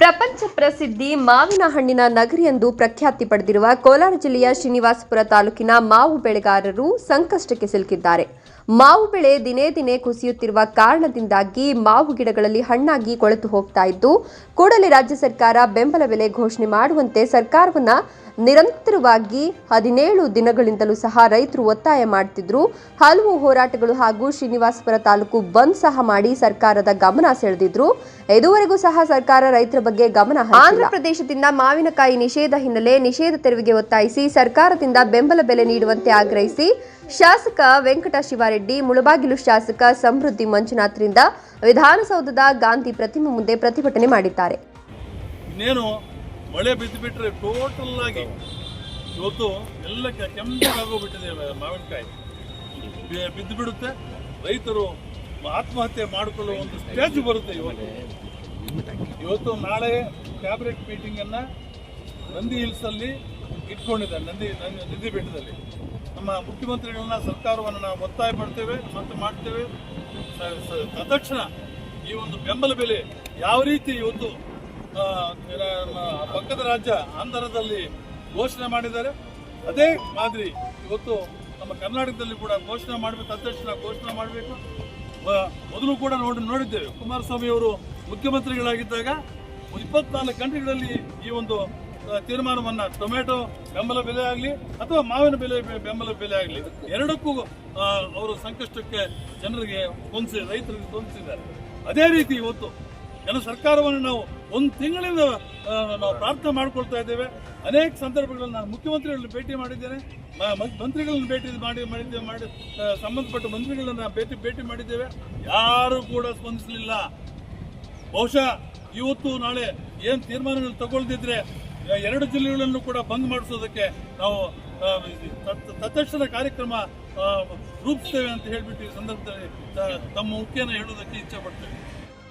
ಪ್ರಪಂಚ ಪ್ರಸಿದ್ಧಿ ಮಾವಿನ ಹಣ್ಣಿನ ನಗರಿ ಎಂದು ಪ್ರಖ್ಯಾತಿ ಪಡೆದಿರುವ ಕೋಲಾರ ಜಿಲ್ಲೆಯ ಶ್ರೀನಿವಾಸಪುರ ತಾಲೂಕಿನ ಮಾವು ಬೆಳೆಗಾರರು ಸಂಕಷ್ಟಕ್ಕೆ ಸಿಲುಕಿದ್ದಾರೆ. ಮಾವು ಬೆಳೆ ದಿನೇ ದಿನೇ ಕುಸಿಯುತ್ತಿರುವ ಕಾರಣದಿಂದಾಗಿ ಮಾವು ಗಿಡಗಳಲ್ಲಿ ಹಣ್ಣಾಗಿ ಕೊಳೆತು ಹೋಗ್ತಾ ಇದ್ದು, ಕೂಡಲೇ ರಾಜ್ಯ ಸರ್ಕಾರ ಬೆಂಬಲ ಬೆಲೆ ಘೋಷಣೆ ಮಾಡುವಂತೆ ಸರ್ಕಾರವನ್ನ ನಿರಂತರವಾಗಿ ಹದಿನೇಳು ದಿನಗಳಿಂದಲೂ ಸಹ ರೈತರು ಒತ್ತಾಯ ಮಾಡ್ತಿದ್ರು. ಹಲವು ಹೋರಾಟಗಳು ಹಾಗೂ ಶ್ರೀನಿವಾಸಪುರ ತಾಲೂಕು ಬಂದ್ ಸಹ ಮಾಡಿ ಸರ್ಕಾರದ ಗಮನ ಸೆಳೆದಿದ್ರು. ಇದುವರೆಗೂ ಸಹ ಸರ್ಕಾರ ರೈತರ ಬಗ್ಗೆ ಗಮನ ಆಂಧ್ರ ಪ್ರದೇಶದಿಂದ ಮಾವಿನಕಾಯಿ ನಿಷೇಧ ಹಿನ್ನೆಲೆ ನಿಷೇಧ ತೆರವಿಗೆ ಒತ್ತಾಯಿಸಿ ಸರ್ಕಾರದಿಂದ ಬೆಂಬಲ ಬೆಲೆ ನೀಡುವಂತೆ ಆಗ್ರಹಿಸಿ ಶಾಸಕ ವೆಂಕಟ ಶಿವಾರೆಡ್ಡಿ ಮುಳಬಾಗಿಲು ಶಾಸಕ ಸಮೃದ್ಧಿ ಮಂಜುನಾಥ್ರಿಂದ ವಿಧಾನಸೌಧದ ಗಾಂಧಿ ಪ್ರತಿಮೆ ಮುಂದೆ ಪ್ರತಿಭಟನೆ ಮಾಡಿದ್ದಾರೆ. ಇನ್ನೇನು ಮಳೆ ಬಿದ್ದು ಬಿಟ್ರೆ ಟೋಟಲ್ ಆಗಿ ಇವತ್ತು ಎಲ್ಲ ಕೆಂಪಾಗೋಗ್ಬಿಟ್ಟಿದೆ ಮಾವಿನಕಾಯಿ. ಬಿದ್ದು ಬಿಡುತ್ತೆ ರೈತರು ಆತ್ಮಹತ್ಯೆ ಮಾಡಿಕೊಳ್ಳುವ ಒಂದು ಸ್ಟೇಜ್ ಬರುತ್ತೆ ಇವತ್ತು. ಇವತ್ತು ನಾಳೆ ಕ್ಯಾಬಿನೆಟ್ ಮೀಟಿಂಗ್ ಅನ್ನ ನಂದಿ ಹಿಲ್ಸಲ್ಲಿ ಇಟ್ಕೊಂಡಿದ್ದಾರೆ. ನಂದಿ ನಂದಿ ಬೆಟ್ಟದಲ್ಲಿ ನಮ್ಮ ಮುಖ್ಯಮಂತ್ರಿಗಳನ್ನ, ಸರ್ಕಾರವನ್ನು ನಾವು ಒತ್ತಾಯ ಮಾಡ್ತೇವೆ ಮತ್ತು ಮಾಡ್ತೇವೆ. ತತ್ಕ್ಷಣ ಈ ಒಂದು ಬೆಂಬಲ ಬೆಲೆ ಯಾವ ರೀತಿ ಇವತ್ತು ಪಕ್ಕದ ರಾಜ್ಯ ಆಂಧ್ರದಲ್ಲಿ ಘೋಷಣೆ ಮಾಡಿದ್ದಾರೆ. ಅದೇ ಮಾದರಿ ಇವತ್ತು ನಮ್ಮ ಕರ್ನಾಟಕದಲ್ಲಿ ಕೂಡ ಘೋಷಣೆ ಮಾಡಬೇಕು ತಕ್ಷಣ ಘೋಷಣೆ ಮಾಡಬೇಕು. ಮೊದಲು ಕೂಡ ನೋಡಿ, ನೋಡಿದ್ದೇವೆ. ಕುಮಾರಸ್ವಾಮಿ ಅವರು ಮುಖ್ಯಮಂತ್ರಿಗಳಾಗಿದ್ದಾಗ ಇಪ್ಪತ್ನಾಲ್ಕು ಗಂಟೆಗಳಲ್ಲಿ ಈ ಒಂದು ತೀರ್ಮಾನವನ್ನ ಟೊಮೆಟೊ ಬೆಂಬಲ ಬೆಲೆ ಆಗಲಿ ಅಥವಾ ಮಾವಿನ ಬೆಲೆ ಬೆಂಬಲ ಬೆಲೆ ಆಗಲಿ ಎರಡಕ್ಕೂ ಅವರು ಸಂಕಷ್ಟಕ್ಕೆ ಜನರಿಗೆ ಹೊಂದಿಸಿ ರೈತರಿಗೆ ಹೊಂದಿಸಿದ್ದಾರೆ ಅದೇ ರೀತಿ ಇವತ್ತು ಜನ ಸರ್ಕಾರವನ್ನು ನಾವು ಒಂದು ತಿಂಗಳಿಂದ ನಾವು ಪ್ರಾರ್ಥನೆ ಮಾಡ್ಕೊಳ್ತಾ ಇದ್ದೇವೆ. ಅನೇಕ ಸಂದರ್ಭಗಳಲ್ಲಿ ನಾನು ಮುಖ್ಯಮಂತ್ರಿಗಳನ್ನ ಭೇಟಿ ಮಾಡಿದ್ದೇನೆ. ಮಂತ್ರಿಗಳನ್ನ ಭೇಟಿ ಮಾಡಿ, ಮಾಡಿದ್ದೇವೆ, ಮಾಡಿ ಸಂಬಂಧಪಟ್ಟ ಮಂತ್ರಿಗಳನ್ನ ಭೇಟಿ ಭೇಟಿ ಮಾಡಿದ್ದೇವೆ. ಯಾರು ಕೂಡ ಸ್ಪಂದಿಸಲಿಲ್ಲ. ಬಹುಶಃ ಇವತ್ತು ನಾಳೆ ಏನು ತೀರ್ಮಾನಗಳು ತಗೊಳ್ದಿದ್ರೆ ಎರಡು ಜಿಲ್ಲೆಗಳನ್ನು ಕೂಡ ಬಂದ್ ಮಾಡಿಸೋದಕ್ಕೆ ನಾವು ತತ್ಕ್ಷಣ ಕಾರ್ಯಕ್ರಮ ರೂಪಿಸ್ತೇವೆ ಅಂತ ಹೇಳ್ಬಿಟ್ಟು ಈ ಸಂದರ್ಭದಲ್ಲಿ ತಮ್ಮ ಮುಖ್ಯನ ಹೇಳೋದಕ್ಕೆ ಇಚ್ಛೆ ಪಡ್ತೇವೆ.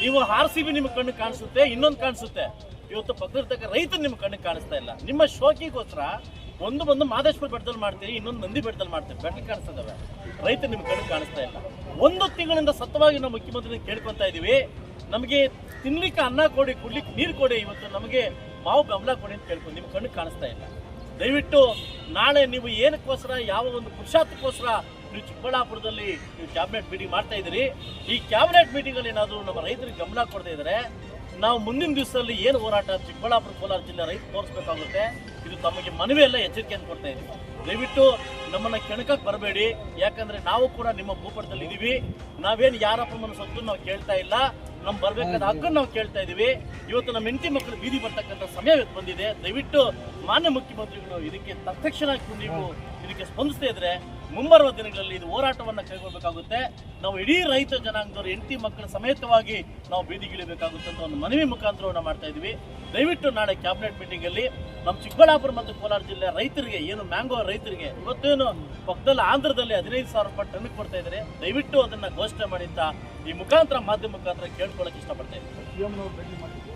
ನೀವು ಆರ್ ಸಿ ಬಿ ನಿಮ್ಮ ಕಣ್ಣು ಕಾಣಿಸುತ್ತೆ, ಇನ್ನೊಂದು ಕಾಣಿಸುತ್ತೆ. ಇವತ್ತು ಪಕ್ಕದರ್ತಕ್ಕ ರೈತ ನಿಮ್ಮ ಕಣ್ಣಿಗೆ ಕಾಣಿಸ್ತಾ ಇಲ್ಲ. ನಿಮ್ಮ ಶೋಕಿಗೋಸ್ಕರ ಒಂದು ಬಂದು ಮಾದೇಶ್ವರ ಬೆಟ್ಟದಲ್ಲಿ ಮಾಡ್ತೀರಿ, ಇನ್ನೊಂದು ನಂದಿ ಬೆಟ್ಟದಲ್ಲಿ ಮಾಡ್ತೀರಿ. ಬೆಟ್ಟ ಕಾಣಿಸ್ತದವೆ ರೈತ ನಿಮ್ಮ ಕಣ್ಣಿಗೆ ಕಾಣಿಸ್ತಾ ಇಲ್ಲ. ಒಂದು ತಿಂಗಳಿಂದ ಸತ್ತವಾಗಿ ನಾವು ಮುಖ್ಯಮಂತ್ರಿ ಕೇಳ್ಕೊತಾ ಇದ್ದೀವಿ ನಮಗೆ ತಿನ್ಲಿಕ್ಕೆ ಅನ್ನ ಕೊಡಿ, ಕುಡ್ಲಿಕ್ಕೆ ನೀರು ಕೊಡಿ, ಇವತ್ತು ನಮಗೆ ಮಾವು ಬೆಂಬಲ ಕೊಡಿ ಅಂತ ಕೇಳ್ಕೊಂಡು ನಿಮ್ಮ ಕಣ್ಣಿಗೆ ಕಾಣಿಸ್ತಾ ಇಲ್ಲ. ದಯವಿಟ್ಟು ನಾಳೆ ನೀವು ಏನಕ್ಕೋಸ್ಕರ ಯಾವ ಒಂದು ಪುರುಷಾರ್ಥಕ್ಕೋಸ್ಕರ ನೀವು ಚಿಕ್ಕಬಳ್ಳಾಪುರದಲ್ಲಿ ನೀವು ಕ್ಯಾಬಿನೆಟ್ ಮೀಟಿಂಗ್ ಮಾಡ್ತಾ ಇದ್ದೀರಿ. ಈ ಕ್ಯಾಬಿನೆಟ್ ಮೀಟಿಂಗ್ ಅಲ್ಲಿ ಏನಾದರೂ ನಮ್ಮ ರೈತರಿಗೆ ಗಮನ ಕೊಡ್ತಾ ಇದ್ರೆ ನಾವು ಮುಂದಿನ ದಿವಸದಲ್ಲಿ ಏನು ಹೋರಾಟ ಚಿಕ್ಕಬಳ್ಳಾಪುರ ಕೋಲಾರ ಜಿಲ್ಲೆ ರೈತ ತೋರಿಸ್ಬೇಕಾಗುತ್ತೆ. ಇದು ತಮಗೆ ಮನವಿ ಎಲ್ಲ ಎಚ್ಚರಿಕೆಯನ್ನು ಕೊಡ್ತಾ ಇದ್ದೀವಿ. ದಯವಿಟ್ಟು ನಮ್ಮನ್ನ ಕೆಣಕಕ್ಕೆ ಬರಬೇಡಿ. ಯಾಕಂದ್ರೆ ನಾವು ಕೂಡ ನಿಮ್ಮ ಭೂಪಟದಲ್ಲಿ ಇದ್ದೀವಿ ನಾವೇನು ಯಾರಪ್ಪನ ಸೊತ್ತು ನಾವು ಕೇಳ್ತಾ ಇಲ್ಲ. ನಮ್ ಬರ್ಬೇಕಾದ ಹಕ್ಕನ್ನು ನಾವು ಕೇಳ್ತಾ ಇದ್ದೀವಿ ಇವತ್ತು ನಮ್ಮ ಹೆಂಡತಿ ಮಕ್ಕಳು ಬೀದಿ ಬರ್ತಕ್ಕಂಥ ಸಮಯ ಬಂದಿದೆ. ದಯವಿಟ್ಟು ಮಾನ್ಯ ಮುಖ್ಯಮಂತ್ರಿಗಳು ಇದಕ್ಕೆ ತಕ್ಷಣ ನೀವು ಇದಕ್ಕೆ ಸ್ಪಂದಿಸ್ತಾ ಇದ್ರೆ ಮುಂಬರುವ ದಿನಗಳಲ್ಲಿ ಇದು ಹೋರಾಟವನ್ನು ಕೈಗೊಳ್ಳಬೇಕಾಗುತ್ತೆ ನಾವು ಇಡೀ ರೈತ ಜನಾಂಗದವರು, ಹೆಂಡತಿ ಮಕ್ಕಳ ಸಮೇತವಾಗಿ ನಾವು ಬೀದಿಗಿಳಿಬೇಕಾಗುತ್ತೆ ಅಂತ ಒಂದು ಮನವಿ ಮುಖಾಂತರವನ್ನು ಮಾಡ್ತಾ ಇದ್ದೀವಿ ದಯವಿಟ್ಟು ನಾಳೆ ಕ್ಯಾಬಿನೆಟ್ ಮೀಟಿಂಗ್ ಅಲ್ಲಿ ನಮ್ಮ ಚಿಕ್ಕಬಳ್ಳಾಪುರ ಮತ್ತು ಕೋಲಾರ ಜಿಲ್ಲೆ ರೈತರಿಗೆ, ಏನು ಮ್ಯಾಂಗೋ ರೈತರಿಗೆ, ಇವತ್ತೇನು ಪಕ್ಕದಲ್ಲಿ ಆಂಧ್ರದಲ್ಲಿ ಹದಿನೈದು ಸಾವಿರ ರೂಪಾಯಿ ಟನ್ ಕೊಡ್ತಾ ಇದ್ದಾರೆ. ದಯವಿಟ್ಟು ಅದನ್ನ ಘೋಷಣೆ ಮಾಡಿ ಅಂತ ಈ ಮುಖಾಂತರ, ಮಾಧ್ಯಮ ಮುಖಾಂತರ ಕೇಳ್ಕೊಳ್ಳೋಕೆ ಇಷ್ಟಪಡ್ತಾ ಇದ್ದೀನಿ.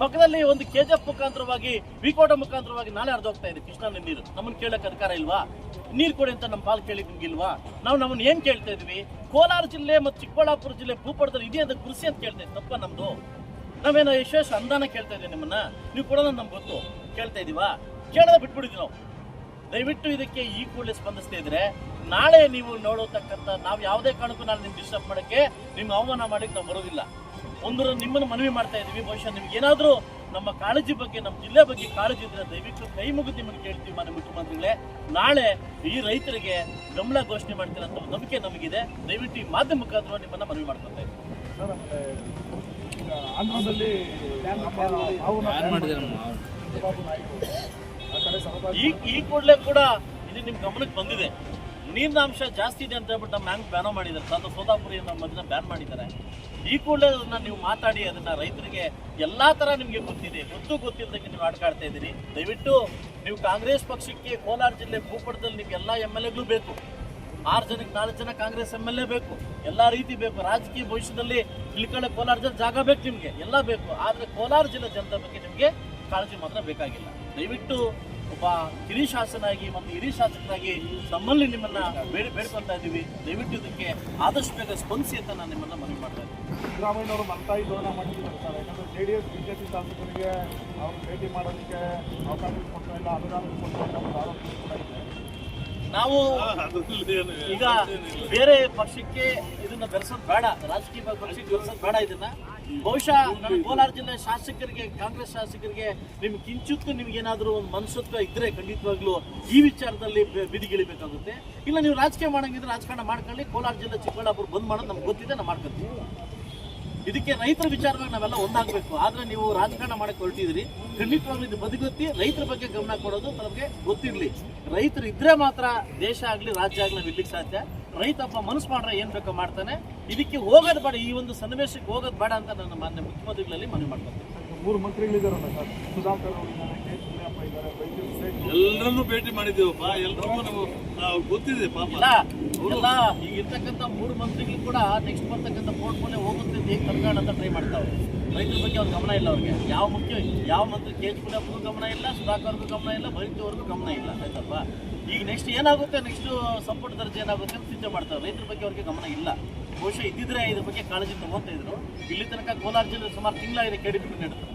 ಪಕ್ಕದಲ್ಲಿ ಒಂದು ಕೆಜಿಎಫ್ ಮುಖಾಂತರವಾಗಿ ವಿಕೋಟ ಮುಖಾಂತರವಾಗಿ ನಾಳೆ ಹೋಗ್ತಾ ಇದೆ. ಕೃಷ್ಣ ನೀರು. ನಮ್ಮನ್ನ ಕೇಳಕ್ಕೆ ಅಧಿಕಾರ ಇಲ್ವಾ? ನೀರು ಕೊಡಿ ಅಂತ ನಮ್ಮ ಪಾಲ್ ಕೇಳಿಕ್ ಇಲ್ವಾ? ನಾವು ನಮ್ಮನ್ನು ಏನ್ ಕೇಳ್ತಾ ಇದೀವಿ ಕೋಲಾರ ಜಿಲ್ಲೆ ಮತ್ತು ಚಿಕ್ಕಬಳ್ಳಾಪುರ ಜಿಲ್ಲೆ ಭೂಪಟದಲ್ಲಿ ಇದೆಯಂತ ಕೃಷಿ ಅಂತ ಕೇಳ್ತಾ ಇದ್ದೀವಿ. ತಪ್ಪ ನಮ್ದು? ನಾವೇನೋ ಯಶಸ್ ಅಂದಾನ ಕೇಳ್ತಾ ಇದ್ದೀವಿ ನಿಮ್ಮನ್ನ? ನೀವು ಕೊಡೋದು ನಮ್ಗೆ ಗೊತ್ತು. ಕೇಳ್ತಾ ಇದೀವಾ ಕೇಳೋದ ಬಿಟ್ಬಿಡಿದ್ವಿ ನಾವು. ದಯವಿಟ್ಟು ಇದಕ್ಕೆ ಈ ಕೂಡಲೇ ಸ್ಪಂದಿಸ್ತಾ ಇದ್ರೆ, ನಾಳೆ ನೀವು ನೋಡೋತಕ್ಕಂಥ, ನಾವು ಯಾವುದೇ ಕಾರಣಕ್ಕೂ ನಾನು ನಿಮ್ಗೆ ಡಿಸ್ಟರ್ಬ್ ಮಾಡಕ್ಕೆ ನಿಮ್ಗೆ ಅವಮಾನ ಮಾಡಕ್ಕೆ ನಾವು ಬರೋದಿಲ್ಲ. ಒಂದು ನಿಮ್ಮನ್ನು ಮನವಿ ಮಾಡ್ತಾ ಇದ್ದೀವಿ. ಬಹುಶಃ ನಿಮ್ಗೆ ಏನಾದರೂ ನಮ್ಮ ಕಾಳಜಿ ಬಗ್ಗೆ ನಮ್ಮ ಜಿಲ್ಲೆ ಬಗ್ಗೆ ಕಾಳಜಿ ಇದ್ರೆ ದಯವಿಟ್ಟು ಕೈ ಮುಗಿದು ನಿಮಗೆ ಕೇಳ್ತೀವಿ ಮಾನ್ಯ ಮುಖ್ಯಮಂತ್ರಿಗಳೇ. ನಾಳೆ ಈ ರೈತರಿಗೆ ಗಮನ ಘೋಷಣೆ ಮಾಡ್ತೀರ ಅಂತ ಒಂದು ನಂಬಿಕೆ ನಮಗಿದೆ. ದಯವಿಟ್ಟು ಈ ಮಾಧ್ಯಮ ಮುಖಾಂತರ ನಿಮ್ಮನ್ನ ಮನವಿ ಮಾಡ್ಕೊತಾ ಇದ್ದೀವಿ ಆಂಧ್ರದಲ್ಲಿ ಈ ಈ ಕೂಡಲೇ ಕೂಡ ಇದು ನಿಮ್ ಗಮನಕ್ಕೆ ಬಂದಿದೆ. ನೀರಿನ ಅಂಶ ಜಾಸ್ತಿ ಇದೆ ಅಂತ ಹೇಳ್ಬಿಟ್ಟು ನಮ್ಮ ಹ್ಯಾಂಗ್ ಬ್ಯಾನ್ ಮಾಡಿದ್ದಾರೆ. ತಂದ ಸೋದಾಪುರಿ ನಮ್ಮ ಅದನ್ನ ಬ್ಯಾನ್ ಮಾಡಿದ್ದಾರೆ. ಈ ಕೂಡಲೇ ಅದನ್ನ ನೀವು ಮಾತಾಡಿ, ಅದನ್ನ ರೈತರಿಗೆ ಎಲ್ಲಾ ತರ ನಿಮಗೆ ಗೊತ್ತಿದೆ. ಗೊತ್ತು ಗೊತ್ತಿಲ್ಲದಂಗೆ ನೀವು ಆಡ್ಕಾಡ್ತಾ ಇದ್ದೀರಿ. ದಯವಿಟ್ಟು ನೀವು ಕಾಂಗ್ರೆಸ್ ಪಕ್ಷಕ್ಕೆ ಕೋಲಾರ ಜಿಲ್ಲೆ ಭೂಪಟದಲ್ಲಿ ನಿಮ್ಗೆ ಎಲ್ಲ ಎಂ ಎಲ್ ಎಗಳು ಬೇಕು. ಆರು ಜನಕ್ಕೆ ನಾಲ್ಕು ಜನ ಕಾಂಗ್ರೆಸ್ ಎಂ ಎಲ್ ಎ ಬೇಕು. ಎಲ್ಲಾ ರೀತಿ ಬೇಕು. ರಾಜಕೀಯ ಭವಿಷ್ಯದಲ್ಲಿ ಇಳ್ಕೊಳ್ಳೆ ಕೋಲಾರ ಜನ ಜಾಗ ಬೇಕು ನಿಮಗೆ. ಎಲ್ಲ ಬೇಕು. ಆದ್ರೆ ಕೋಲಾರ ಜಿಲ್ಲೆ ಜನತೆ ಬಗ್ಗೆ ನಿಮಗೆ ಕಾಳಜಿ ಮಾತ್ರ ಬೇಕಾಗಿಲ್ಲ. ದಯವಿಟ್ಟು ಒಬ್ಬ ಹಿರಿಯ ಶಾಸನಾಗಿ ಮತ್ತು ಹಿರಿಯ ಶಾಸಕರಾಗಿ ನಮ್ಮಲ್ಲಿ ನಿಮ್ಮನ್ನ ಬೇಡ ಬೇಡ್ಕೊಳ್ತಾ ಇದ್ದೀವಿ. ದಯವಿಟ್ಟು ಇದಕ್ಕೆ ಆದಷ್ಟು ಬೇಗ ಸ್ಪಂದಿಸಿ ಅಂತ ನಾನು ನಿಮ್ಮನ್ನ ಮನವಿ ಮಾಡ್ತಾ ಇದ್ದೀನಿ. ಸಿದ್ದರಾಮಯ್ಯ ಅವರು ಮಲ್ತಾಯಿ ದೋಣ ಮಾಡಿದ್ದಾರೆ ಬರ್ತಾರೆ ಯಾಕಂದ್ರೆ ಜೆ ಡಿ ಎಸ್ ಬಿಜೆಪಿ ಶಾಸಕರಿಗೆ ಅವ್ರು ಭೇಟಿ ಮಾಡೋದಕ್ಕೆ ಅವಕಾಶ ಕೊಡ್ತಾ ಇಲ್ಲ ಅನುದಾನ ಕೊಡ್ತಾ ಇಲ್ಲ ಆರೋಪ ನಾವು ಈಗ ಬೇರೆ ಪಕ್ಷಕ್ಕೆ ಇದನ್ನ ಬೇಡ. ರಾಜಕೀಯ ಪಕ್ಷಕ್ಕೆ ಬೆರೆಸೋದು ಬೇಡ ಇದನ್ನ. ಬಹುಶಃ ಕೋಲಾರ ಜಿಲ್ಲೆ ಶಾಸಕರಿಗೆ, ಕಾಂಗ್ರೆಸ್ ಶಾಸಕರಿಗೆ ನಿಮ್ಗೆ ಕಿಂಚಿತ್ತು ನಿಮ್ಗೆ ಏನಾದರೂ ಒಂದು ಮನಸ್ಸತ್ವ ಇದ್ರೆ ಖಂಡಿತವಾಗ್ಲೂ ಈ ವಿಚಾರದಲ್ಲಿ ಬಿದಿಗಿಳಿಬೇಕಾಗುತ್ತೆ ಇಲ್ಲ, ನೀವು ರಾಜಕೀಯ ಮಾಡಂಗಿದ್ರೆ ರಾಜಕಾರಣ ಮಾಡ್ಕೊಳ್ಳಿ. ಕೋಲಾರ ಜಿಲ್ಲೆ ಚಿಕ್ಕಬಳ್ಳಾಪುರ ಬಂದ್ ಮಾಡೋದು ನಮ್ಗೆ ಗೊತ್ತಿದೆ, ನಾವು ಮಾಡ್ಕೊತೀವಿ. ಇದಕ್ಕೆ ರೈತರ ವಿಚಾರವಾಗಿ ನಾವೆಲ್ಲ ಒಂದಾಗಬೇಕು. ಆದ್ರೆ ನೀವು ರಾಜಕಾರಣ ಮಾಡಕ್ಕೆ ಹೊರಟಿದ್ರಿ ಖಂಡಿತವಾಗ್ಲೂ ಇದು ಬದಿಗೊತ್ತಿ, ರೈತರ ಬಗ್ಗೆ ಗಮನ ಕೊಡೋದು ನಮಗೆ ಗೊತ್ತಿರಲಿ. ರೈತರು ಇದ್ರೆ ಮಾತ್ರ ದೇಶ ಆಗಲಿ, ರಾಜ್ಯ ಆಗಲಿ ನಾವು ಸಾಧ್ಯ. ರೈತಪ್ಪ ಮನಸ್ಸು ಮಾಡ್ರೆ ಏನ್ ಬೇಕೋ ಮಾಡ್ತಾನೆ. ಇದಕ್ಕೆ ಹೋಗೋದು ಬೇಡ ಈ ಒಂದು ಸನ್ನಿವೇಶಕ್ಕೆ ಹೋಗೋದು ಬೇಡ ಅಂತ ನನ್ನ ಮಾನ್ಯ ಮುಖ್ಯಮಂತ್ರಿಗಳಲ್ಲಿ ಮನವಿ ಮಾಡ್ತೀನಿ ಮೂರು ಮಂತ್ರಿಗಳಿದ್ದಾರೆ ಸರ್? ಸುಧಾಕರ್ ಎಲ್ಲರನ್ನೂ ಭೇಟಿ ಮಾಡಿದ್ದೇವಪ್ಪ. ಎಲ್ರಿಗೂ ನಾವು ನಾವು ಗೊತ್ತಿದೆ ಪಾಪ. ಎಲ್ಲ ಈಗ ಇರ್ತಕ್ಕಂಥ ಮೂರು ಮಂತ್ರಿಗಳು ಕೂಡ ನೆಕ್ಸ್ಟ್ ಬರ್ತಕ್ಕಂಥ ಮೇಲೆ ಹೋಗುತ್ತೆ ಅಂತ ಹೇಗೆ ತರ್ಕಾಣ ಅಂತ ಟ್ರೈ ಮಾಡ್ತಾವೆ ರೈತರ ಬಗ್ಗೆ ಅವ್ರ ಗಮನ ಇಲ್ಲ ಅವ್ರಿಗೆ. ಯಾವ ಮುಖ್ಯ ಯಾವ ಮಂತ್ರಿ ಕೆ ಎಚ್ ಕುಲಪ್ಪಗೂ ಗಮನ ಇಲ್ಲ ಸುಧಾಕರ್ಗೂ ಗಮನ ಇಲ್ಲ ಬೈದ್ಯವ್ರಿಗೂ ಗಮನ ಇಲ್ಲ ಆಯ್ತಲ್ವಾ? ಈಗ ನೆಕ್ಸ್ಟ್ ಏನಾಗುತ್ತೆ? ನೆಕ್ಸ್ಟ್ ಸಂಪುಟ ದರ್ಜೆ ಏನಾಗುತ್ತೆ ಅಂತ ಚಿಂತೆ ಮಾಡ್ತಾರೆ. ರೈತರ ಬಗ್ಗೆ ಅವ್ರಿಗೆ ಗಮನ ಇಲ್ಲ. ಬಹುಶಃ ಇದ್ದಿದ್ರೆ ಇದ್ರ ಬಗ್ಗೆ ಕಾಳಜಿ ತಗೊಂತ ಇದ್ರು. ಇಲ್ಲಿ ತನಕ ಕೋಲಾರ ಜಿಲ್ಲೆ ಸುಮಾರು ತಿಂಗಳಾಗಿದೆ ಕೆಡಿಬಿಟ್ಟು ನಡೆದು.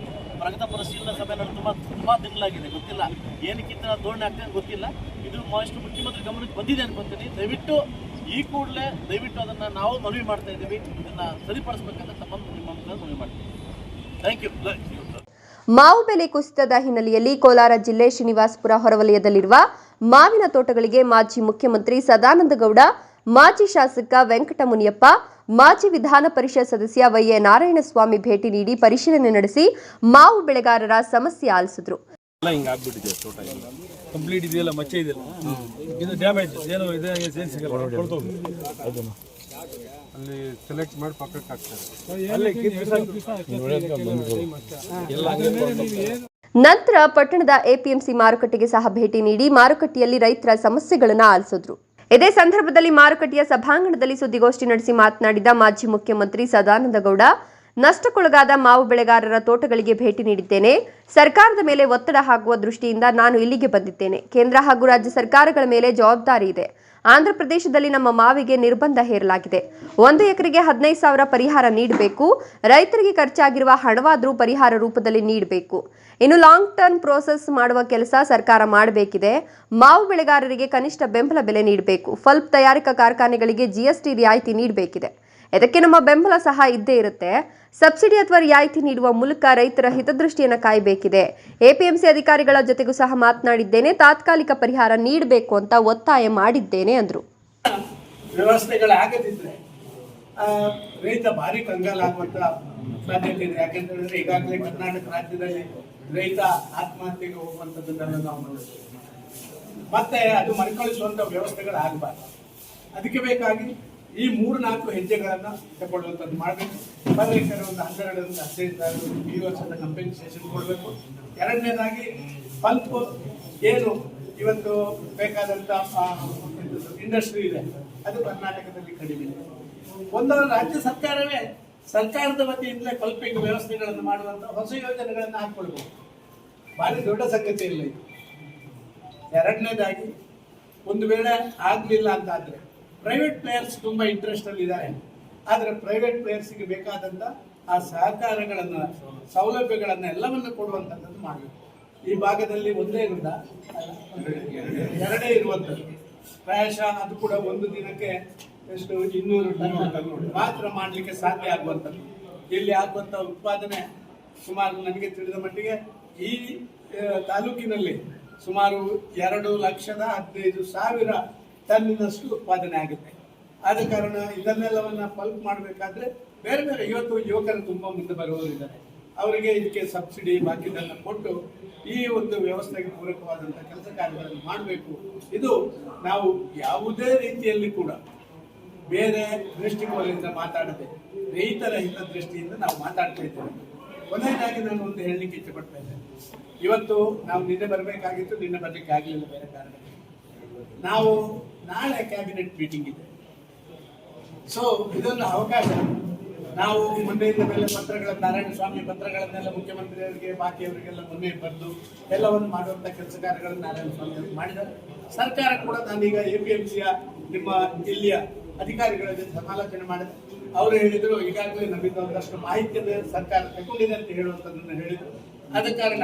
ಪ್ರಗತ ಪರಿಶೀಲನಾ ಸಭೆ ನಡೆದು ತುಂಬಾ ತುಂಬಾ ತಿಂಗಳಾಗಿದೆ. ಗೊತ್ತಿಲ್ಲ. ಏನಕ್ಕಿಂತ ಧೋರಣೆ ಆಗ್ತದೆ ಗೊತ್ತಿಲ್ಲ. ಇದು ಎಷ್ಟು ಮುಖ್ಯಮಂತ್ರಿ ಗಮನಕ್ಕೆ ಬಂದಿದೆ ಅನ್ಕೊಂತೀನಿ. ದಯವಿಟ್ಟು ಈ ಕೂಡಲೇ ದಯವಿಟ್ಟು ಅದನ್ನ ನಾವು ಮನವಿ ಮಾಡ್ತಾ ಇದ್ದೀವಿ. ಇದನ್ನ ಸರಿಪಡಿಸಬೇಕಂತ ತಮ್ಮ ನಿಮ್ಮ ಮನವಿ ಮಾಡ್ತೀವಿ ಥ್ಯಾಂಕ್ ಯು ಮಾವು ಬೆಲೆ ಕುಸಿತದ ಹಿನ್ನೆಲೆಯಲ್ಲಿ ಕೋಲಾರ ಜಿಲ್ಲೆ ಶ್ರೀನಿವಾಸಪುರ ಹೊರವಲಯದಲ್ಲಿರುವ ಮಾವಿನ ತೋಟಗಳಿಗೆ ಮಾಜಿ ಮುಖ್ಯಮಂತ್ರಿ ಸದಾನಂದ ಗೌಡ ಮಾಜಿ ಶಾಸಕ ವೆಂಕಟಮುನಿಯಪ್ಪ ಮಾಜಿ ವಿಧಾನ ಪರಿಷತ್ ಸದಸ್ಯ ವೈಎ ನಾರಾಯಣಸ್ವಾಮಿ ಭೇಟಿ ನೀಡಿ ಪರಿಶೀಲನೆ ನಡೆಸಿ ಮಾವು ಬೆಳೆಗಾರರ ಸಮಸ್ಯೆ ಆಲಿಸಿದ್ರು. ಎಲ್ಲ ಹಿಂಗೆ ತೋಟ ಎಲ್ಲ. ಕಂಪ್ಲೀಟ್ ಇದೆಯಲ್ಲ ಮಚ್ಚೆ ಇದೆಯಲ್ಲ? ಇದು ಡ್ಯಾಮೇಜ್ ಏನು ಇದೆ ಏನು ಸಿಗಲ್ಲ. ಕೊಳ್ತೋಗಿ ಅಲ್ಲಿ ಸೆಲೆಕ್ಟ್ ಮಾಡಿ ಪಕ್ಕಕ್ಕೆ ಹಾಕ್ತಾರೆ. ಅಲ್ಲಿ ನಂತರ ಪಟ್ಟಣದ ಎಪಿಎಂಸಿ ಮಾರುಕಟ್ಟೆಗೆ ಸಹ ಭೇಟಿ ನೀಡಿ ಮಾರುಕಟ್ಟೆಯಲ್ಲಿ ರೈತರ ಸಮಸ್ಯೆಗಳನ್ನು ಆಲಿಸಿದ್ರು. ಇದೇ ಸಂದರ್ಭದಲ್ಲಿ ಮಾರುಕಟ್ಟೆಯ ಸಭಾಂಗಣದಲ್ಲಿ ಸುದ್ದಿಗೋಷ್ಠಿ ನಡೆಸಿ ಮಾತನಾಡಿದ ಮಾಜಿ ಮುಖ್ಯಮಂತ್ರಿ ಸದಾನಂದ ಗೌಡ ನಷ್ಟಕ್ಕೊಳಗಾದ ಮಾವು ಬೆಳೆಗಾರರ ತೋಟಗಳಿಗೆ ಭೇಟಿ ನೀಡಿದ್ದೇನೆ. ಸರ್ಕಾರದ ಮೇಲೆ ಒತ್ತಡ ಹಾಕುವ ದೃಷ್ಟಿಯಿಂದ ನಾನು ಇಲ್ಲಿಗೆ ಬಂದಿದ್ದೇನೆ. ಕೇಂದ್ರ ಹಾಗೂ ರಾಜ್ಯ ಸರ್ಕಾರಗಳ ಮೇಲೆ ಜವಾಬ್ದಾರಿ ಇದೆ. ಆಂಧ್ರಪ್ರದೇಶದಲ್ಲಿ ನಮ್ಮ ಮಾವಿಗೆ ನಿರ್ಬಂಧ ಹೇರಲಾಗಿದೆ. ಒಂದು ಎಕರೆಗೆ ಹದಿನೈದು ಸಾವಿರ ಪರಿಹಾರ ನೀಡಬೇಕು. ರೈತರಿಗೆ ಖರ್ಚಾಗಿರುವ ಹಣವಾದರೂ ಪರಿಹಾರ ರೂಪದಲ್ಲಿ ನೀಡಬೇಕು. ಇನ್ನು ಲಾಂಗ್ ಟರ್ಮ್ ಪ್ರೋಸೆಸ್ ಮಾಡುವ ಕೆಲಸ ಸರ್ಕಾರ ಮಾಡಬೇಕಿದೆ. ಮಾವು ಬೆಳೆಗಾರರಿಗೆ ಕನಿಷ್ಠ ಬೆಂಬಲ ಬೆಲೆ ನೀಡಬೇಕು. ಫಲ್ಪ್ ತಯಾರಿಕಾ ಕಾರ್ಖಾನೆಗಳಿಗೆ ಜಿಎಸ್ಟಿ ರಿಯಾಯಿತಿ ನೀಡಬೇಕಿದೆ. ಇದಕ್ಕೆ ನಮ್ಮ ಬೆಂಬಲ ಸಹ ಇದ್ದೇ ಇರುತ್ತೆ. ಸಬ್ಸಿಡಿ ಅಥವಾ ರಿಯಾಯಿತಿ ನೀಡುವ ಮೂಲಕ ರೈತರ ಹಿತದೃಷ್ಟಿಯನ್ನು ಕಾಯಬೇಕಿದೆ. ಎಪಿಎಂಸಿ ಅಧಿಕಾರಿಗಳ ಜೊತೆಗೂ ಸಹ ಮಾತನಾಡಿದ್ದೇನೆ. ತಾತ್ಕಾಲಿಕ ಪರಿಹಾರ ನೀಡಬೇಕು ಅಂತ ಒತ್ತಾಯ ಮಾಡಿದ್ದೇನೆ ಅಂದರು. ರೈತ ಭಾರಿ ಕಂಗಾಲಾಗುವಂತ ಸಾಧ್ಯತೆ ಇದೆ. ಯಾಕೆಂತ ಹೇಳಿದ್ರೆ ಈಗಾಗಲೇ ಕರ್ನಾಟಕ ರಾಜ್ಯದಲ್ಲಿ ರೈತ ಆತ್ಮಹತ್ಯೆಗೆ ಹೋಗುವಂತದ್ದನ್ನ ನಾವು ನೋಡಿದ್ವಿ ಮತ್ತೆ ಅದು ಮರುಕಳಿಸುವಂತ ವ್ಯವಸ್ಥೆಗಳಾಗಬಾರ್ದು ಅದಕ್ಕೆ ಬೇಕಾಗಿ ಈ ಮೂರು ನಾಲ್ಕು ಹೆಜ್ಜೆಗಳನ್ನ ತಗೊಳ್ಳುವಂಥದ್ದು ಮಾಡಬೇಕು. ಪರ್ ಎಕರೆ ಒಂದು ಹನ್ನೆರಡರಿಂದ ಹದಿನೈದು ಈ ವರ್ಷದ ಕಂಪೆನ್ಸೇಷನ್ ಕೊಡಬೇಕು. ಎರಡನೇದಾಗಿ ಪಲ್ಪ್ ಏನು ಇವತ್ತು ಬೇಕಾದಂತ ಇಂಡಸ್ಟ್ರಿ ಇದೆ ಅದು ಕರ್ನಾಟಕದಲ್ಲಿ ಕಡಿಮೆ. ಒಂದು ರಾಜ್ಯ ಸರ್ಕಾರವೇ ಸರ್ಕಾರದ ವತಿಯಿಂದಲೇ ಕಲ್ಪಿಂಗ್ ವ್ಯವಸ್ಥೆಗಳನ್ನು ಮಾಡುವಂತ ಹೊಸ ಯೋಜನೆಗಳನ್ನು ಹಾಕೊಳ್ಬಹುದು ಭಾರಿ ದೊಡ್ಡ ಸಂಗತಿ ಇಲ್ಲ. ಎರಡನೇದಾಗಿ, ಒಂದು ವೇಳೆ ಆಗ್ಲಿಲ್ಲ ಅಂತಾದ್ರೆ ಪ್ರೈವೇಟ್ ಪ್ಲೇಯರ್ಸ್ ತುಂಬಾ ಇಂಟ್ರೆಸ್ಟ್ ಅಲ್ಲಿ ಇದ್ದಾರೆ. ಆದ್ರೆ ಪ್ರೈವೇಟ್ ಪ್ಲೇಯರ್ಸ್ಗೆ ಬೇಕಾದಂತ ಆ ಸಹಕಾರಗಳನ್ನ, ಸೌಲಭ್ಯಗಳನ್ನ ಎಲ್ಲವನ್ನು ಕೊಡುವಂತದ್ದು ಮಾಡಬೇಕು. ಈ ಭಾಗದಲ್ಲಿ ಒಂದೇ ಗುಡ್ಡ ಎರಡೇ ಇರುವಂತದ್ದು. ಪ್ರಾಯಶಃ ಅದು ಕೂಡ ಒಂದು ದಿನಕ್ಕೆ ಎಷ್ಟು ಇನ್ನೂರು ಟನ್ ಮಾತ್ರ ಮಾಡಲಿಕ್ಕೆ ಸಾಧ್ಯ ಆಗುವಂಥದ್ದು. ಇಲ್ಲಿ ಆಗುವಂಥ ಉತ್ಪಾದನೆ ಸುಮಾರು ನನಗೆ ತಿಳಿದ ಮಟ್ಟಿಗೆ ಈ ತಾಲೂಕಿನಲ್ಲಿ ಸುಮಾರು ಎರಡು ಲಕ್ಷದ ಹದಿನೈದು ಸಾವಿರ ಟನ್ನಿನಷ್ಟು ಉತ್ಪಾದನೆ ಆಗುತ್ತೆ. ಆದ ಕಾರಣ ಇದನ್ನೆಲ್ಲವನ್ನ ಪಲ್ಪ್ ಮಾಡಬೇಕಾದ್ರೆ ಬೇರೆ ಬೇರೆ, ಇವತ್ತು ಯುವಕರು ತುಂಬಾ ಮುಂದೆ ಬರುವವರಿದ್ದಾರೆ. ಅವರಿಗೆ ಇದಕ್ಕೆ ಸಬ್ಸಿಡಿ ಬಾಕಿದನ್ನು ಕೊಟ್ಟು ಈ ಒಂದು ವ್ಯವಸ್ಥೆಗೆ ಪೂರಕವಾದಂಥ ಕೆಲಸ ಕಾರ್ಯಗಳನ್ನು ಮಾಡಬೇಕು. ಇದು ನಾವು ಯಾವುದೇ ರೀತಿಯಲ್ಲಿ ಕೂಡ ಬೇರೆ ದೃಷ್ಟಿಕೋನದಿಂದ ಮಾತಾಡದೆ ರೈತರ ಹಿತದೃಷ್ಟಿಯಿಂದ ನಾವು ಮಾತಾಡ್ತಾ ಇದ್ದೇವೆ. ಕೊನೆಯದಾಗಿ ನಾನು ಒಂದು ಹೇಳಲಿಕ್ಕೆ ಇಷ್ಟಪಡ್ತಾ ಇದ್ದೇನೆ. ಇವತ್ತು ನಾವು ನಿನ್ನೆ ಬರಬೇಕಾಗಿತ್ತು, ನಿನ್ನೆ ಬರಲಿಕ್ಕೆ ಆಗಲಿಲ್ಲ ಬೇರೆ ಕಾರಣ ನಾವು ನಾಳೆ ಕ್ಯಾಬಿನೆಟ್ ಮೀಟಿಂಗ್ ಇದೆ. ಸೊ ಇದೊಂದು ಅವಕಾಶ. ನಾವು ಮೊನ್ನೆಯಿಂದ ಮೇಲೆ ಪತ್ರಗಳ ನಾರಾಯಣ ಸ್ವಾಮಿ ಪತ್ರಗಳನ್ನೆಲ್ಲ ಮುಖ್ಯಮಂತ್ರಿಯವರಿಗೆ, ಬಾಕಿಯವರಿಗೆಲ್ಲ ಮೊನ್ನೆ ಬರೆದು ಎಲ್ಲವನ್ನು ಮಾಡುವಂತ ಕೆಲಸ ಕಾರ್ಯಗಳನ್ನು ನಾರಾಯಣ ಸ್ವಾಮಿ ಅವರು ಮಾಡಿದ್ದಾರೆ. ಸರ್ಕಾರ ಕೂಡ ನಾನೀಗ ಎ ಪಿ ಎಂ ಸಿಯ ನಿಮ್ಮ ಜಿಲ್ಲೆಯ ಅಧಿಕಾರಿಗಳ ಜೊತೆ ಸಮಾಲೋಚನೆ ಮಾಡಿದೆ ಅವರು ಹೇಳಿದರು, ಈಗಾಗಲೇ ನಮಗೆ ಒಂದಷ್ಟು ಮಾಹಿತಿಯನ್ನು ಸರ್ಕಾರ ತಗೊಂಡಿದೆ ಅಂತ ಹೇಳುವಂಥದ್ದನ್ನು ಹೇಳಿದರು. ಆದ ಕಾರಣ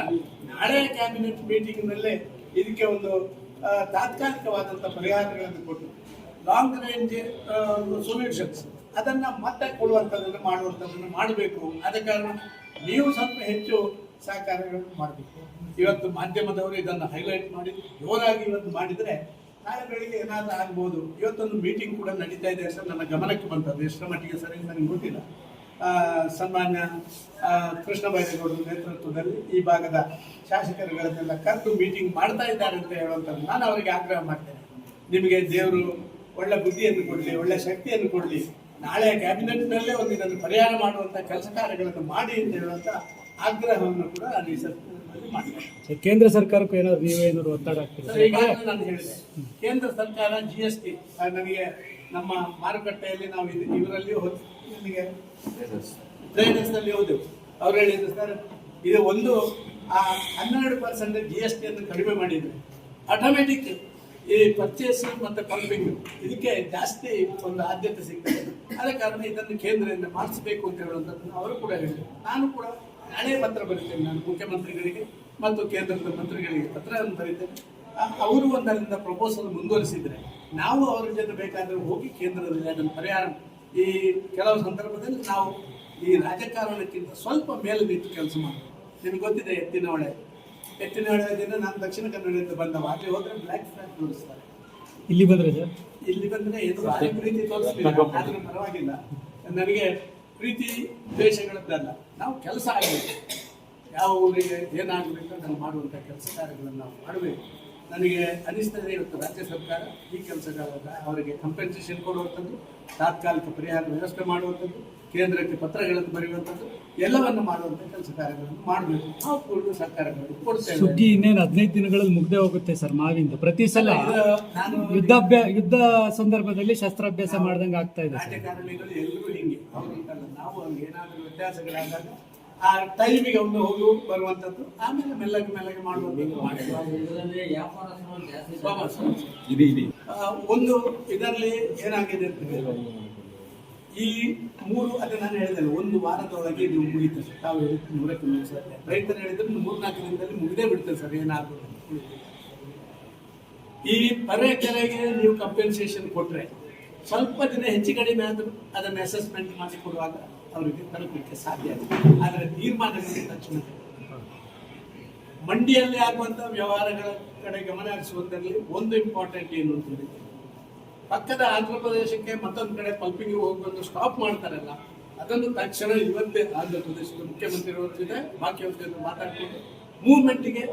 ನಾಳೆ ಕ್ಯಾಬಿನೆಟ್ ಮೀಟಿಂಗ್ನಲ್ಲೇ ಇದಕ್ಕೆ ಒಂದು ತಾತ್ಕಾಲಿಕವಾದಂಥ ಪರಿಹಾರಗಳನ್ನು ಕೊಟ್ಟು ಲಾಂಗ್ ರೇಂಜ್ ಸೊಲ್ಯೂಷನ್ಸ್ ಅದನ್ನು ಮತ್ತೆ ಕೊಡುವಂಥದ್ದನ್ನು ಮಾಡುವಂಥದ್ದನ್ನು ಮಾಡಬೇಕು. ಆದ ಕಾರಣ ನೀವು ಸ್ವಲ್ಪ ಹೆಚ್ಚು ಸಹಕಾರಗಳನ್ನು ಮಾಡಬೇಕು. ಇವತ್ತು ಮಾಧ್ಯಮದವರು ಇದನ್ನು ಹೈಲೈಟ್ ಮಾಡಿ, ಜೋರಾಗಿ ಇವತ್ತು ಮಾಡಿದರೆ ನಾಳೆ ಬೆಳಿಗ್ಗೆ ಆಗ್ಬೋದು. ಇವತ್ತೊಂದು ಮೀಟಿಂಗ್ ಕೂಡ ನಡೀತಾ ಇದೆ ಸರ್. ನನ್ನ ಗಮನಕ್ಕೆ ಬಂತದ್ದು. ಎಷ್ಟರ ಮಟ್ಟಿಗೆ ಸರಿ ನನಗೆ ಗೊತ್ತಿಲ್ಲ. ಸನ್ಮಾನ್ಯ ಕೃಷ್ಣ ಬೈರೇಗೌಡರ ನೇತೃತ್ವದಲ್ಲಿ ಈ ಭಾಗದ ಶಾಸಕರುಗಳನ್ನೆಲ್ಲ ಕರೆದು ಮೀಟಿಂಗ್ ಮಾಡ್ತಾ ಇದ್ದಾರೆ ಅಂತ ಹೇಳುವಂಥದ್ದು ನಾನು ಅವರಿಗೆ ಆಗ್ರಹ ಮಾಡ್ತೇನೆ. ನಿಮಗೆ ದೇವರು ಒಳ್ಳೆ ಬುದ್ಧಿಯನ್ನು ಕೊಡಲಿ, ಒಳ್ಳೆ ಶಕ್ತಿಯನ್ನು ಕೊಡಲಿ. ನಾಳೆ ಕ್ಯಾಬಿನೆಟ್ನಲ್ಲೇ ಒಂದು ಇದನ್ನು ಪರಿಹಾರ ಮಾಡುವಂಥ ಕೆಲಸ ಕಾರ್ಯಗಳನ್ನು ಮಾಡಿ ಅಂತ ಹೇಳುವಂಥ ಆಗ್ರಹವನ್ನು ಕೂಡ ನಾನು ಈ ಕೇಂದ್ರ ಸರ್ಕಾರಕ್ಕೂ ಏನಾದ್ರು ಒತ್ತಡ ಕೇಂದ್ರ ಸರ್ಕಾರ ಜಿ ಎಸ್ ಟಿ ನಮಗೆ ನಮ್ಮ ಮಾರುಕಟ್ಟೆಯಲ್ಲಿ ನಾವು ಇವರಲ್ಲಿ ಹೋದೆವು. ಅವ್ರು ಹೇಳಿದ್ರು ಸರ್ ಇದು ಒಂದು, ಆ ಹನ್ನೆರಡು ಪರ್ಸೆಂಟ್ ಜಿ ಎಸ್ ಟಿ ಅನ್ನು ಕಡಿಮೆ ಮಾಡಿದ್ರು. ಆಟೋಮೆಟಿಕ್ ಈ ಪರ್ಚೇಸ್ ಮತ್ತು ಪಂಪಿಂಗ್ ಇದಕ್ಕೆ ಜಾಸ್ತಿ ಒಂದು ಆದ್ಯತೆ ಸಿಗ್ತದೆ. ಆದ ಕಾರಣ ಇದನ್ನು ಕೇಂದ್ರದಿಂದ ಮಾಡಿಸಬೇಕು ಅಂತ ಹೇಳುವಂಥದ್ದನ್ನು ಅವರು ಕೂಡ ಹೇಳಿದರು. ನಾನು ಕೂಡ ನಾಳೆ ಪತ್ರ ಬರೀತೇನೆ ನಾನು ಮುಖ್ಯಮಂತ್ರಿಗಳಿಗೆ ಮತ್ತು ಕೇಂದ್ರದ ಮಂತ್ರಿಗಳಿಗೆ ಪತ್ರವನ್ನು ಬರೀತೇನೆ. ಅವರು ಒಂದರಿಂದ ಪ್ರಪೋಸಲ್ ಮುಂದುವರಿಸಿದ್ರೆ ನಾವು ಅವರ ಜೊತೆ ಬೇಕಾದರೆ ಹೋಗಿ ಕೇಂದ್ರದಲ್ಲಿ ಅದನ್ನು ಪರಿಹಾರ ಈ ಕೆಲವು ಸಂದರ್ಭದಲ್ಲಿ ನಾವು ಈ ರಾಜಕಾರಣಕ್ಕಿಂತ ಸ್ವಲ್ಪ ಮೇಲೆ ನಿಂತು ಕೆಲಸ ಮಾಡೋದು. ನಿಮ್ಗೆ ಗೊತ್ತಿದೆ ಎತ್ತಿನ ಹೊಳೆ. ಎತ್ತಿನ ಹೊಳೆದಿಂದ ನಾನು ದಕ್ಷಿಣ ಕನ್ನಡದಿಂದ ಬಂದವ ಅಲ್ಲಿ ಹೋದ್ರೆ ಬ್ಲ್ಯಾಕ್ ಫ್ಲಾಗ್ ತೋರಿಸ್ತಾರೆ. ಇಲ್ಲಿ ಬಂದ್ರೆ ಇಲ್ಲಿ ಬಂದ್ರೆ ಏನು ಪ್ರೀತಿ ತೋರಿಸ್ಲಿಲ್ಲ. ಆದ್ರೆ ಪರವಾಗಿಲ್ಲ. ನನಗೆ ಪ್ರೀತಿ ದ್ವೇಷಗಳದ್ದಲ್ಲ. ನಾವು ಕೆಲಸ ಆಗಬೇಕು ಯಾವ ಊರಿಗೆ ಏನಾಗಬೇಕು ನಾನು ಮಾಡುವಂಥ ಕೆಲಸ ಕಾರ್ಯಗಳನ್ನು ನಾವು ಮಾಡಬೇಕು. ನನಗೆ ಅನಿಸ್ತದೆ ಇವತ್ತು ರಾಜ್ಯ ಸರ್ಕಾರ ಈ ಕೆಲಸಗಾರರ ಅವರಿಗೆ ಕಂಪೆನ್ಸೇಷನ್ ಕೊಡುವಂಥದ್ದು ತಾತ್ಕಾಲಿಕ ಪರಿಹಾರ ವ್ಯವಸ್ಥೆ ಮಾಡುವಂಥದ್ದು ಕೇಂದ್ರಕ್ಕೆ ಪತ್ರಗಳನ್ನು ಬರೆಯುವಂಥದ್ದು ಎಲ್ಲವನ್ನು ಮಾಡುವಂಥ ಕೆಲಸ ಕಾರ್ಯಗಳನ್ನು ಮಾಡಬೇಕು. ನಾವು ಕೂಡ ಸರ್ಕಾರಗಳು ಕೊಡ್ತೇವೆ. ಸುಗ್ಗಿ ಇನ್ನೇನು ಹದಿನೈದು ದಿನಗಳಲ್ಲಿ ಮುಗ್ದೇ ಹೋಗುತ್ತೆ ಸರ್ ಮಾವಿಂದ. ಪ್ರತಿ ಸಲ ನಾನು ಯುದ್ಧಾಭ್ಯಾ ಯುದ್ಧ ಸಂದರ್ಭದಲ್ಲಿ ಶಸ್ತ್ರಾಭ್ಯಾಸ ಮಾಡ್ದಂಗೆ ಆಗ್ತಾ ಇದೆ ರಾಜಕಾರಣಿಗಳು ಎಲ್ಲರೂ ಹಿಂಗೆ ಅವರು ಅಂತಲ್ಲ ನಾವು ಅವ್ರಿಗೆ ಏನಾದರೂ ವ್ಯತ್ಯಾಸಗಳಾದಾಗ ಆ ಟೈಮಿಗೆ ಒಂದು ಹೋಗಿ ಬರುವಂಥದ್ದು ಆಮೇಲೆ ಮೆಲ್ಲಗೆ ಮೆಲ್ಲಗೆ ಮಾಡುವಂಥದ್ದು ಒಂದು ಇದರಲ್ಲಿ ಏನಾಗಿದೆ ಈ ಮೂರು ಅದೇ ನಾನು ಹೇಳಿದೆ ಒಂದು ವಾರದೊಳಗೆ ಇದು ಮುಗಿತು ಸರ್. ತಾವು ಹೇಳಿದ್ದು ನೂರಕ್ಕೆ ನೂರು ಸರ್. ರೈತರು ಹೇಳಿದ್ರೆ ಮೂರ್ನಾಲ್ಕು ದಿನದಲ್ಲಿ ಮುಗಿದೇ ಬಿಡ್ತದೆ ಸರ್ ಏನಾದ್ರು ಈ ಪರೆ ನೀವು ಕಂಪೆನ್ಸೇಷನ್ ಕೊಟ್ರೆ ಸ್ವಲ್ಪ ದಿನ ಹೆಚ್ಚು ಕಡಿಮೆ ಆದರೂ ಅದನ್ನು ಅಸೆಸ್ಮೆಂಟ್ ಮಾಡಿ ಕೊಡುವಾಗ ಅವರಿಗೆ ತಲುಪಲಿಕ್ಕೆ ಸಾಧ್ಯ ಆಗುತ್ತೆ ಆದರೆ ತೀರ್ಮಾನಗಳಿಗೆ ತಕ್ಷಣ ಮಂಡಿಯಲ್ಲಿ ಆಗುವಂಥ ವ್ಯವಹಾರಗಳ ಕಡೆ ಗಮನ ಹರಿಸುವುದರಲ್ಲಿ ಒಂದು ಇಂಪಾರ್ಟೆಂಟ್ ಏನು ಅಂತ ಹೇಳಿದ್ರೆ, ಪಕ್ಕದ ಆಂಧ್ರ ಪ್ರದೇಶಕ್ಕೆ ಮತ್ತೊಂದು ಕಡೆ ಪಲ್ಪಿಂಗ್ ಹೋಗುವಂತ ಸ್ಟಾಪ್ ಮಾಡ್ತಾರಲ್ಲ, ಅದನ್ನು ತಕ್ಷಣ ಇವತ್ತೇ ಆಂಧ್ರ ಪ್ರದೇಶದ ಮುಖ್ಯಮಂತ್ರಿಯವರ ಜೊತೆ ಬಾಕಿಯವ್ರ ಜೊತೆ ಮಾತಾಡ್ಕೊಂಡು ಮೂವ್ಮೆಂಟ್ಗೆ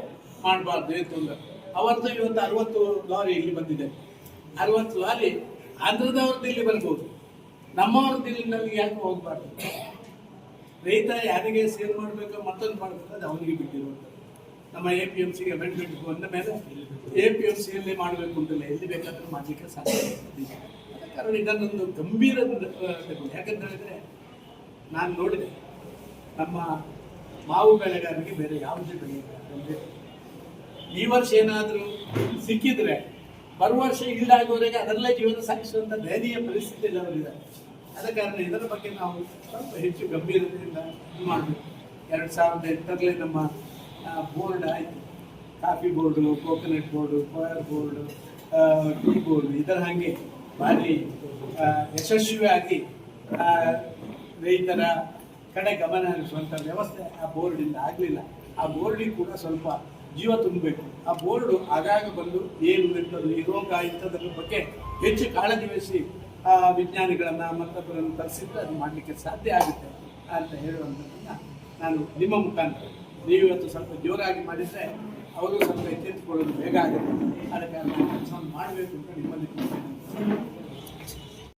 ಮಾಡಬಾರ್ದು ಅಂತಂದ್ರೆ ಅವತ್ತು ಇವತ್ತು ಅರವತ್ತು ಲಾರಿ ಇಲ್ಲಿ ಬಂದಿದೆ. ಅರವತ್ತು ಲಾರಿ ಆಂಧ್ರದವ್ರದ್ದು ಇಲ್ಲಿ ಬರ್ಬೋದು. ನಮ್ಮವ್ರದ್ದು ನಮಗೆ ಯಾಕೆ ಹೋಗ್ಬಾರ್ದು? ರೈತ ಯಾರಿಗೆ ಸೇಲ್ ಮಾಡಬೇಕು ಮತ್ತೊಂದು ಮಾಡಬೇಕು ಅದು ಅವನಿಗೆ ಬಿಟ್ಟಿರುವಂಥದ್ದು ನಮ್ಮ ಎ ಪಿ ಎಂ ಸಿಗೆ ಅಮೆಂಡ್ಮೆಂಟ್ ಬಂದ ಮೇಲೆ ಎ ಪಿ ಎಂ ಸಿಯಲ್ಲಿ ಮಾಡಬೇಕು ಅಂತಲ್ಲ, ಎಲ್ಲಿ ಬೇಕಾದರೂ ಮಾಡಲಿಕ್ಕೆ ಸಾಧ್ಯ ಕಾರಣ ಇದನ್ನೊಂದು ಗಂಭೀರ ಯಾಕಂತ ಹೇಳಿದ್ರೆ, ನಾನು ನೋಡಿದೆ, ನಮ್ಮ ಮಾವು ಬೆಳೆಗಾರರಿಗೆ ಬೇರೆ ಯಾವುದೇ ಬೆಳೆ. ಈ ವರ್ಷ ಏನಾದರೂ ಸಿಕ್ಕಿದ್ರೆ, ಬರುವ ವರ್ಷ ಇಲ್ಲಾಗುವವರೆಗೆ ಅದರಲ್ಲೇ ಜೀವನ ಸಾಗಿಸುವಂತ ದಯನೀಯ ಪರಿಸ್ಥಿತಿಯಲ್ಲಿ ಅವರಿದ್ದಾರೆ. ಆದ ಕಾರಣ ಇದರ ಬಗ್ಗೆ ನಾವು ಸ್ವಲ್ಪ ಹೆಚ್ಚು ಗಂಭೀರತೆಯಿಂದ ಮಾಡಬೇಕು. ಎರಡು ಸಾವಿರದ ಎಂಟರಲ್ಲಿ ನಮ್ಮ ಬೋರ್ಡ್ ಆಯಿತು. Coffee board, coconut board coir board tea board, ಇದರ ಹಾಗೆ ಭಾರಿ ಯಶಸ್ವಿಯಾಗಿ ರೈತರ ಕಡೆ ಗಮನ ಹರಿಸುವಂಥ ವ್ಯವಸ್ಥೆ ಆ ಬೋರ್ಡಿಂದ ಆಗಲಿಲ್ಲ. ಆ ಬೋರ್ಡಿಗೆ ಕೂಡ ಸ್ವಲ್ಪ ಜೀವ ತುಂಬಬೇಕು. ಆ ಬೋರ್ಡು ಆಗಾಗ ಬಂದು ಏನು ಇರ್ತದೆ ಈ ಇಂಥದ್ರ ಬಗ್ಗೆ ಹೆಚ್ಚು ಕಾಳಜಿ ವಹಿಸಿ ವಿಜ್ಞಾನಿಗಳನ್ನ ಮತ್ತೊಬ್ಬರನ್ನು ತರಿಸಿದ್ರೆ ಅದು ಮಾಡಲಿಕ್ಕೆ ಸಾಧ್ಯ ಆಗುತ್ತೆ ಅಂತ ಹೇಳುವಂಥದ್ದನ್ನು ನಾನು ನಿಮ್ಮ ಮುಖಾಂತರ ನೀವು ಇವತ್ತು ಸ್ವಲ್ಪ ಜೋರಾಗಿ ಮಾಡಿದರೆ ಅವರು ಸ್ವಲ್ಪ ಎಚ್ಚೆತ್ತುಕೊಳ್ಳೋದು ಬೇಗ ಆಗುತ್ತೆ ಅದಕ್ಕೆ ಮಾಡಬೇಕು ಅಂತ ನಿಮ್ಮಲ್ಲಿ.